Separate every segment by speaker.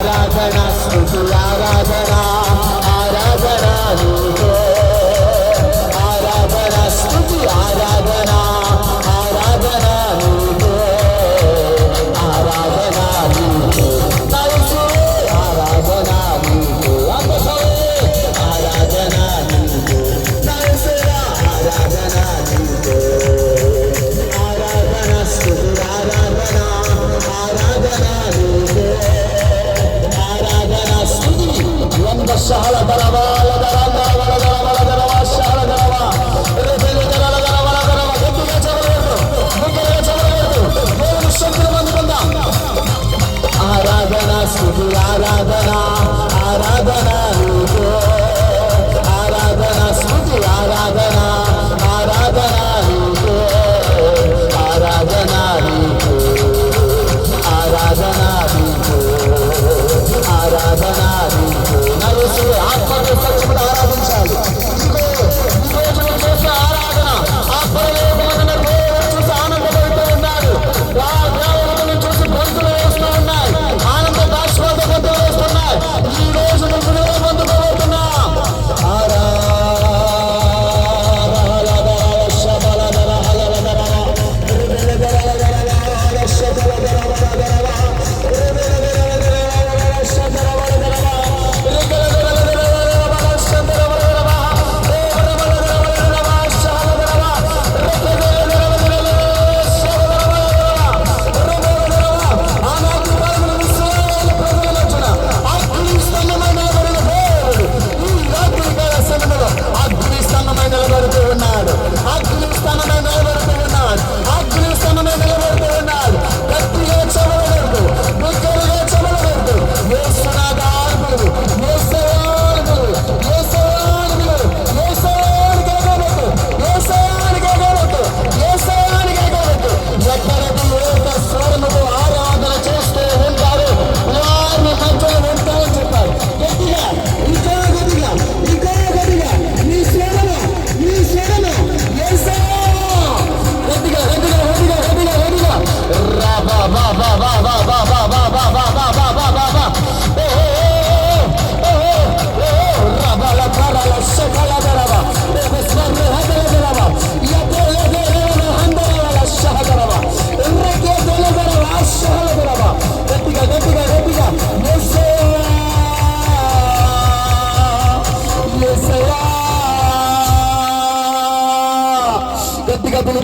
Speaker 1: ఆరాధన శృతు ఆరాధన ఆరాధన శాల దరవాల దరాల దరవాల దరవ శాల దరవ రేపేల దరాల దరవాల దరవ ముందుగా చదవలేదు ముందుగా చదవలేదు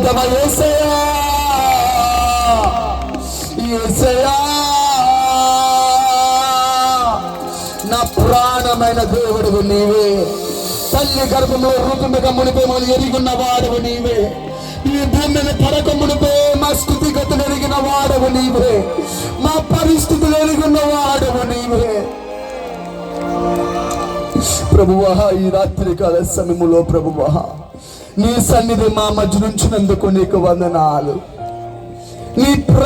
Speaker 1: పరిశుద్ధమ ఏసయా ఏసయా నా ప్రాణమైన దేవుడు నీవే. తల్లి గర్భంలో రూపమిక మునిపే ఎరిగిన వాడవు నీవే. ఈ భూమిని పడక మునిపే మా స్థుతిగతులు ఎరిగిన వాడవు నీవే. మా పరిస్థితులు ఎరిగిన వాడవు నీవే. ప్రభువ ఈ రాత్రి కాల సమయంలో ప్రభువహ నీ సన్నిధి మా మధ్య నుంచినందుకు నీకు వందనాలు. నీ ప్ర